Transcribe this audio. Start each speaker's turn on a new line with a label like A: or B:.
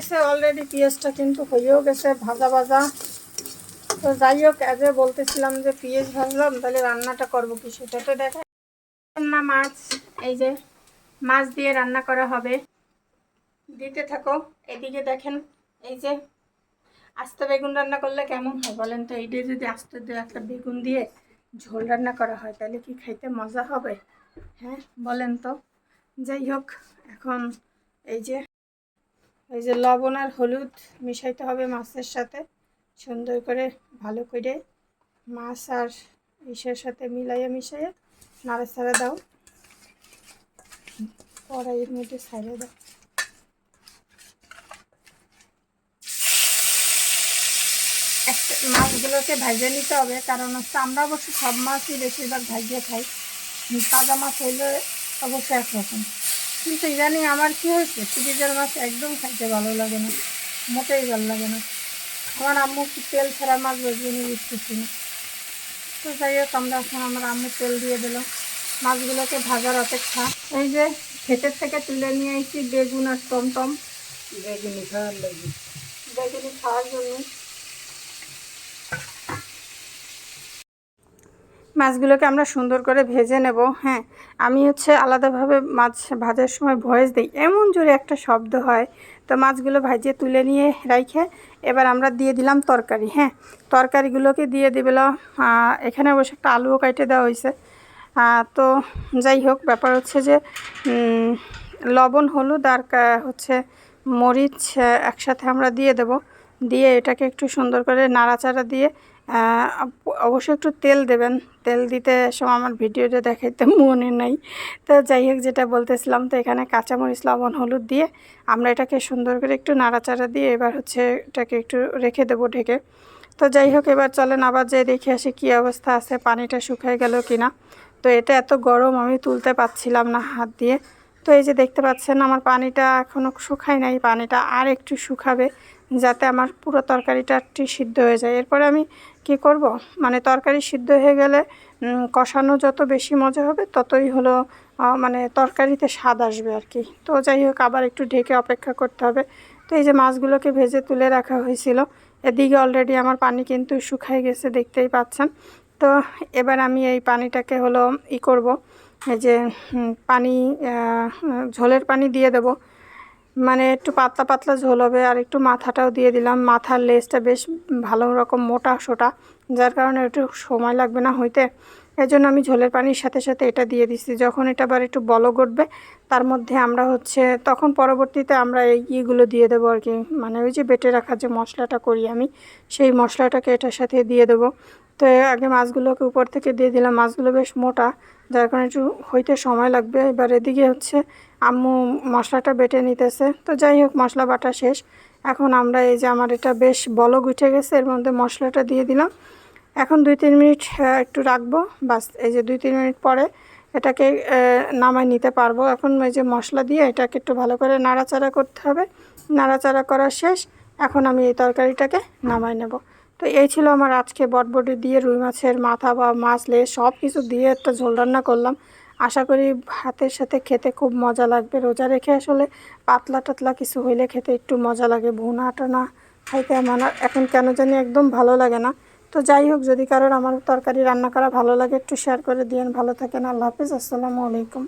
A: গেছে অলরেডি পেঁয়াজটা কিন্তু হয়েও গেছে, ভাজা ভাজা। তো যাই হোক অ্যাজ বলতেছিলাম যে পেঁয়াজ ভাজলাম, তাহলে রান্নাটা করব কি সেটা তো দেখা না মাছ, এই যে মাছ দিয়ে রান্না করা হবে। দিতে থাকো, এদিকে দেখেন, এই যে আস্তে বেগুন রান্না করলে কেমন হয় বলেন তো? এইটা যদি আস্তে দু একটা বেগুন দিয়ে ঝোল রান্না করা হয়, তাহলে কি খাইতে মজা হবে? হ্যাঁ বলেন তো। যাই হোক, এখন এই যে এই যে লবণ আর হলুদ মিশাইতে হবে মাছের সাথে। সুন্দর করে ভালো করে মাছ আর ইসের সাথে মিলাইয়ে মিশাইয়া নাড়াচাড়া দাও। কড়াইয়ের মধ্যে ছাড়িয়ে দাও। মাছগুলোকে ভাজে নিতে হবে, কারণ হচ্ছে আমরা অবশ্য সব মাছই বেশিরভাগ ভাজিয়ে খাই। তাজা মাছ হইলে অবশ্যই একরকম। কিন্তু ইদানিং আমার কি হয়েছে? ফ্রিজের মাছ একদম খাইতে ভালো লাগে না মোটেই ভালো লাগে না। আমার আম্মু তেল ছাড়া মাছ ভাজবে নি বুঝতেছি না। তো যাই হোক আমরা এখন আমার আম্মু তেল দিয়ে দিল। মাছগুলোকে ভাজার অপেক্ষা। এই যে ক্ষেতের থেকে তুলে নিয়ে এসেছি বেগুন আর টমটম।
B: বেগুনি খাওয়ার লাগে।
A: বেগুনি খাওয়ার জন্য। মাছগুলোকে আমরা সুন্দর করে ভেজে নেব হ্যাঁ। আমি হচ্ছে আলাদাভাবে মাছ ভাজার সময় ভয়েস দিই, এমন জোরে একটা শব্দ হয়। তো মাছগুলো ভাজিয়ে তুলে নিয়ে রাইখে এবার আমরা দিয়ে দিলাম তরকারি হ্যাঁ। তরকারিগুলোকে দিয়ে দিলাম এখানে অবশ্য একটা আলুও কাটে দেওয়া হয়েছে তো যাই হোক, ব্যাপার হচ্ছে যে লবণ, হলুদ আর হচ্ছে মরিচ একসাথে আমরা দিয়ে দেব। দিয়ে এটাকে একটু সুন্দর করে নাড়াচাড়া দিয়ে অবশ্যই একটু তেল দেবেন। তেল দিতে সময় আমার ভিডিওটা দেখাইতে মনে নাই। তো যাই হোক, যেটা বলতেছিলাম তো এখানে কাঁচামরিচ, লবণ, হলুদ দিয়ে আমরা এটাকে সুন্দর করে একটু নাড়াচাড়া দিয়ে এবার হচ্ছে এটাকে একটু রেখে দেবো ঢেকে। তো যাই হোক, এবার চলেন আবার যে দেখে আসি কী অবস্থা আছে, পানিটা শুকায় গেল কিনা। তো এটা এত গরম, আমি তুলতে পারছিলাম না হাত দিয়ে। তো এই যে দেখতে পাচ্ছেন, আমার পানিটা এখনও শুকায় নাই, পানিটা আর একটু শুকাবে। যাতে আমার পুরো তরকারিটা সিদ্ধ হয়ে যায়। এরপরে আমি কি করব? মানে তরকারি সিদ্ধ হয়ে গেলে কষানো যত বেশি মজা হবে, ততই হলো মানে তরকারিতে স্বাদ আসবে আর কি। তো যাই হোক, আবার একটু ঢেকে অপেক্ষা করতে হবে। তো এই যে মাছগুলোকে ভেজে তুলে রাখা হয়েছিল, এদিকে অলরেডি আমার পানি কিন্তু শুকায় গেছে, দেখতেই পাচ্ছেন। তো এবার আমি এই পানিটাকে হলো ই করব। এই যে পানি ঝোলের পানি দিয়ে দেব। মানে একটু পাতলা পাতলা ঝোল হবে আর একটু মাথাটাও দিয়ে দিলাম। মাথার লেজটা বেশ ভালো রকম মোটা সোটা, যার কারণে একটু সময় লাগবে না হইতে। এই জন্য আমি ঝোলের পানির সাথে সাথে এটা দিয়ে দিচ্ছি যখন এটা আবার একটু বলক উঠবে, তার মধ্যে আমরা হচ্ছে, তখন পরবর্তীতে আমরা এই ইয়েগুলো দিয়ে দেবো আর কি। মানে ওই যে বেটে রাখার যে মশলাটা করি আমি, সেই মশলাটাকে এটার সাথে দিয়ে দেবো। তো আগে মাছগুলোকে উপর থেকে দিয়ে দিলাম। মাছগুলো বেশ মোটা, যার কারণে একটু হইতে সময় লাগবে। এবার এদিকে হচ্ছে আম্মু মশলাটা বেটে নিতেছে। তো যাই হোক, মশলা বাটা শেষ। এখন আমরা এই যে আমার এটা বেশ বলক উঠে গেছে, এর মধ্যে মশলাটা দিয়ে দিলাম। এখন দুই, তিন মিনিট একটু রাখব। বাস, এই যে দুই, তিন মিনিট পরে এটাকে নামাই নিতে পারব। এখন ওই যে মশলা দিয়ে এটাকে একটু ভালো করে নাড়াচাড়া করতে হবে। নাড়াচাড়া করা শেষ। এখন আমি এই তরকারিটাকে নামাই নেব। তো এই ছিল আমার আজকে বটবটি দিয়ে রুই মাছের মাথা বা মাছ লে সব কিছু দিয়ে একটা ঝোল রান্না করলাম। আশা করি ভাতের সাথে খেতে খুব মজা লাগবে। রোজা রেখে আসলে পাতলা টাতলা কিছু হইলে খেতে একটু মজা লাগে। ভুনা টানা খাইতে আমার এখন কেন জানি একদম ভালো লাগে না। তো যাই হোক, যদি কারোর আমার তরকারি রান্না করা ভালো লাগে, একটু শেয়ার করে দিয়েন। ভালো থাকেন, আল্লাহ হাফিজ, আসসালামু আলাইকুম।